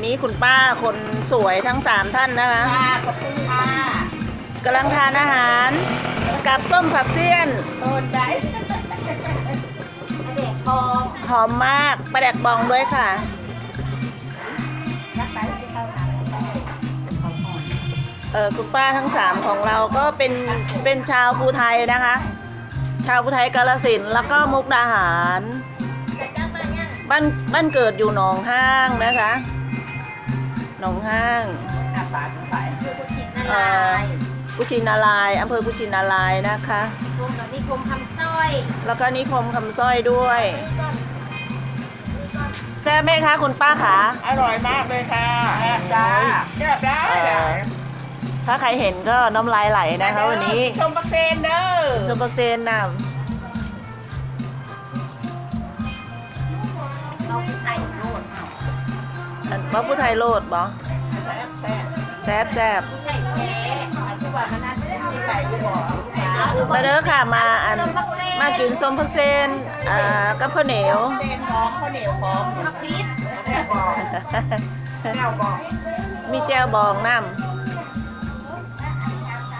วันนี้คุณป้าคนสวยทั้งสามท่านนะคะค่ะขอบคุณค่ะกำลังทานอาหารกับส้มผักเสี้ยนโดนได้เด็กพองหอมมากปลาแดกบองด้วยค่ะ นักไปที่เข้าทางเขาอ่อนเออคุณป้าทั้งสามของเราก็เป็นเป็นชาวภูไทยนะคะ ชาวภูไทยกาลสินธุ์แล้วก็มุกดาหาร แต่จ้างมาเนี่ย บ้านบ้านเกิดอยู่หนองห้างนะคะ หนองห้างหน้าปากไปคือกุชินาเอ่ลาอยกุชินารายณ์อำเภอกุชินารายณ์นะคะกรมกับนิคมคำสร้อยแล้วก็นิคมคำสร้อยด้วยแซ่บไหมคะคุณป้าคะอร่อยมากเลยค่ะแอบจ้าแซ่บได้เอ่อถ้าใครเห็นก็น้ำลายไหลนะคะวันนี้ชมปักเซนเด้อซุปเปอร์เซนน่ะ อันว่าผู้ไทยโลดบ่แซ่บแซ่บแซ่บแซ่บไทยแท้อันที่ว่ามันน่าจะมีไก่อยู่บ่มาเด้อค่ะมาอันมากินส้มผักเซนอ่ากับข้าวเหนียวเซนพร้อมข้าวเหนียวพร้อมพักพิษแซ่บบอกแซ่บบอกมีแจ่วบองน้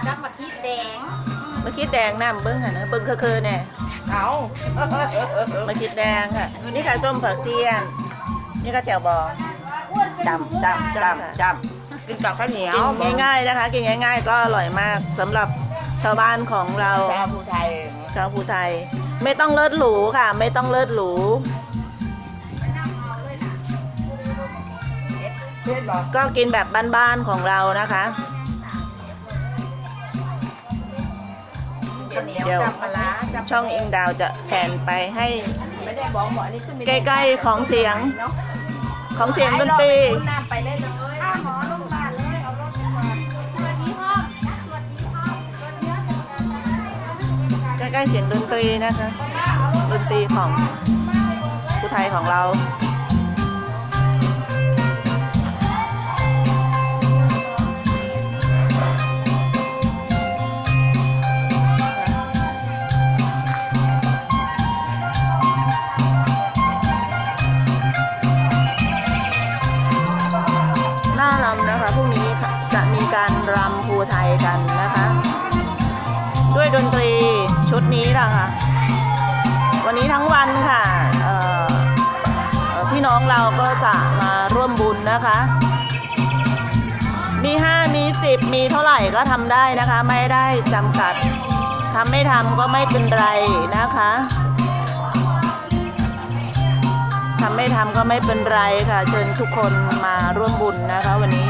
กับมะคิดแดงำมาคิดแดงน้ำเบิ้งค่ะนะเบิ้งเคอๆเนี่ยเอามาคิดแดงค่ะนี่ค่ะส้มผักเซียนนี่ก็แจ่วบอง จำจำจำจำกินกับข้าวเหนียวกินง่ายๆนะคะ กินง่าย ๆ ก็อร่อยมากสำหรับชาวบ้านของเราชาวภูไทยชาวภูไทย ไม่ต้องเลิศหรูค่ะ ไม่ต้องเลิศหรูเพื่อนบอกก็กินแบบบ้านๆของเรานะคะข้าวเหนียวเดี๋ยวจำปลาร้าจำช่องอิงดาวจะแผนไปให้ไม่ได้บอกหมอนี่ขึ้นไม่ใกล้ๆของเสียง ของเสียงดนตรีน้ำไปเลยเลยอ้าหมอลงมาเลยเอารถมาใกล้ๆเสียงดนตรีนะคะ ดนตรีของภูไทยของเรา ไทยกันนะคะ ด้วยดนตรีชุดนี้ล่ะค่ะ วันนี้ทั้งวันค่ะพี่น้องเราก็จะมาร่วมบุญนะคะ มี 5 มี 10 มีเท่าไหร่ก็ทำได้นะคะ ไม่ได้จำกัดทำไม่ทำก็ไม่เป็นไรนะคะทำไม่ทำก็ไม่เป็นไรค่ะ เชิญทุกคนมาร่วมบุญนะคะวันนี้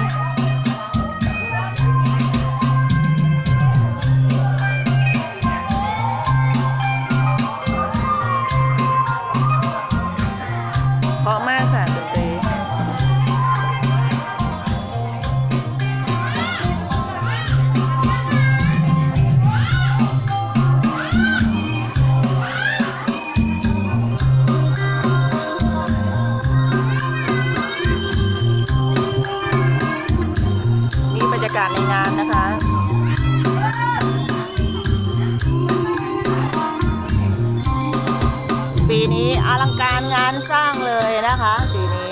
อลังการงานสร้างเลยนะคะปีนี้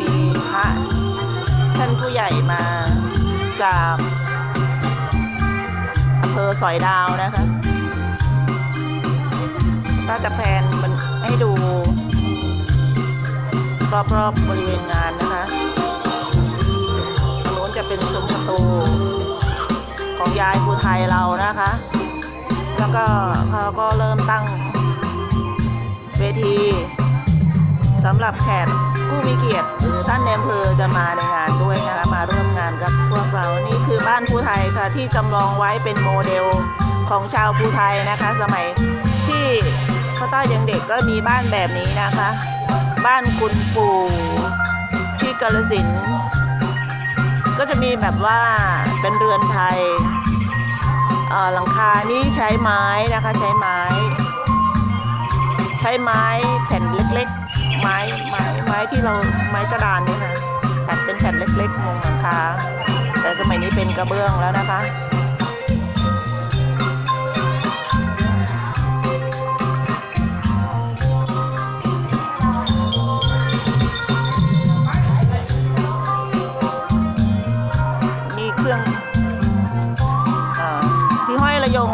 มีพระท่านผู้ใหญ่มาจากอำเภอสอยดาวนะคะก็จะแพนมันให้ดู รอบๆบบริเวณงานนะคะตรงนู้นจะเป็นซุ้มประตูของยายภูไทยเรานะคะ แล้วก็เขาก็เริ่มตั้งเวทีสำหรับแขกผู้มีเกียรติหรือท่านในอำเภอจะมาในงานด้วยนะคะมาร่วมงานกับพวกเรานี่คือบ้านภูไทยค่ะที่จำลองไว้เป็นโมเดลของชาวภูไทยนะคะ สมัยที่พ่อต้ายังเด็กก็มีบ้านแบบนี้นะคะ บ้านคุณปู่ที่กาลสินก็จะมีแบบว่าเป็นเรือนไทย หลังคานี่ใช้ไม้นะคะใช้ไม้ ใช้ไม้แผ่นเล็กๆ ไม้ไม้ไม้ที่เราไม้กระดานนี่ค่ะแผ่นเป็นแผ่นเล็กๆมุงหลังคาแต่สมัยนี้เป็นกระเบื้องแล้วนะคะ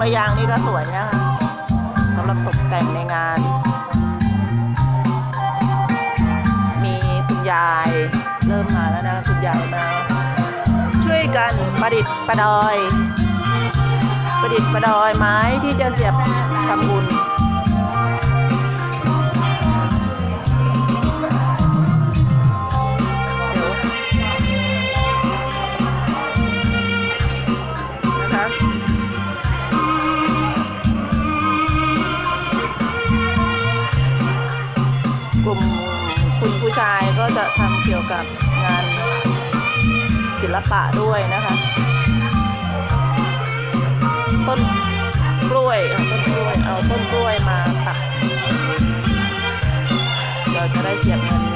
ระยางนี่ก็สวยนะคะสำหรับตกแต่งในงาน มีคุณยายเริ่มมาแล้วนะคุณยายมา ช่วยกันประดิษฐ์ประดอย ประดิษฐ์ประดอยไม้ที่จะเสียบทำบุญ กับงานศิลปะด้วยนะคะ ต้นกล้วยต้นกล้วยเอาต้นกล้วยมาตัดเราจะได้เก็บเงิน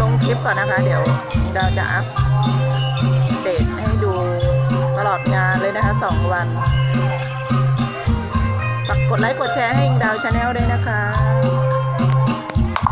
ลงคลิปก่อนนะคะ เดี๋ยวดาวจะอัพเดตให้ดูตลอดงานเลยนะคะสองวันฝากกดไลค์กดแชร์ให้อิงดาวชาแนลด้วยนะคะ